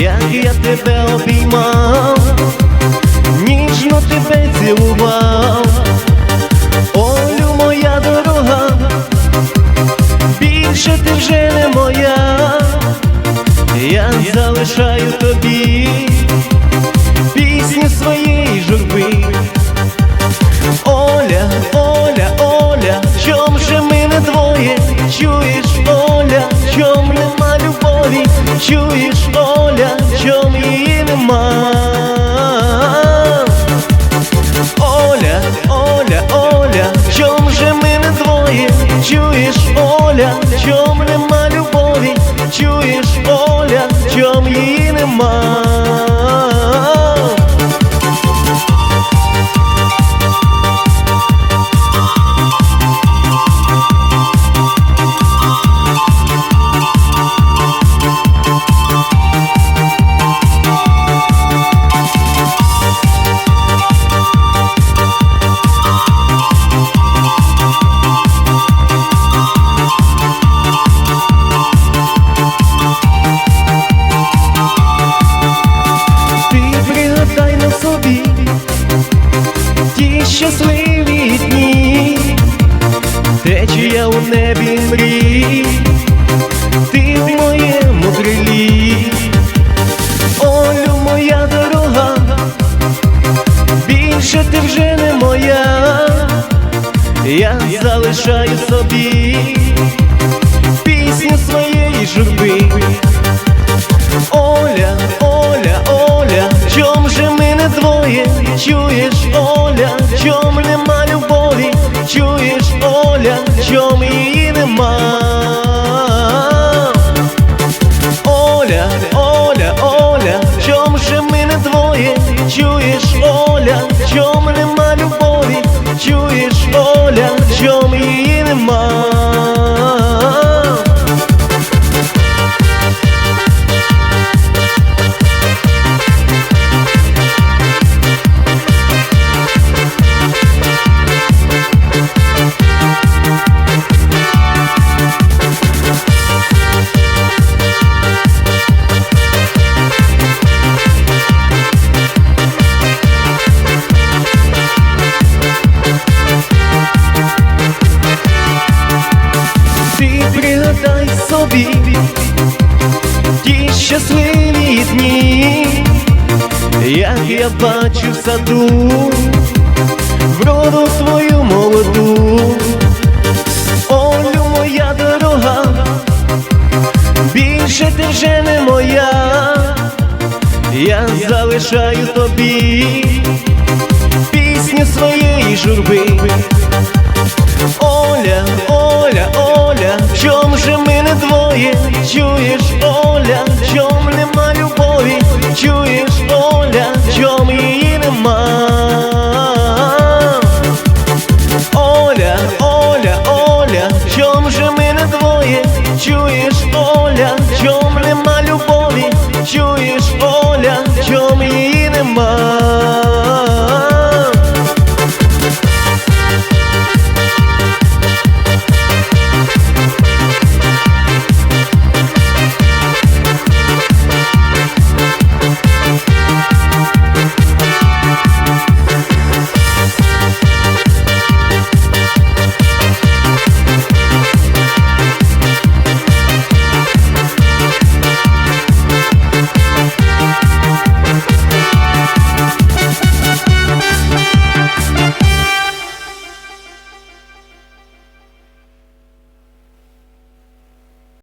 Як я тебе обіймав, ніжно тебе цілував, Олю, моя дорога, більше ти вже не моя, я залишаю тобі пісню своєї журби. Оля, Оля, Оля, чом же ми не? Чуєш, Оля, чом нема любові? Чуєш, Оля, Чуєш, Оля, в чом нема любові? Чуєш, Оля, в чом її нема? Ті щасливі дні, течія у небі мрій, ти в моєму крилі, Олю, моя дорога, більше ти вже не моя, я залишаю собі пісню своєї журби. Оля, Оля, Оля, чом же ми не двоє? Чуєш, собі ті щасливі дні, як я бачу в саду, вроду твою молоду, Олю, моя дорога, більше ти вже не моя, я залишаю тобі пісню своєї журби. Оля, Оля, Оля, в чом же ми мої, чуєш, Оля, в чом нема любові, чуєш, Оля, в чом є.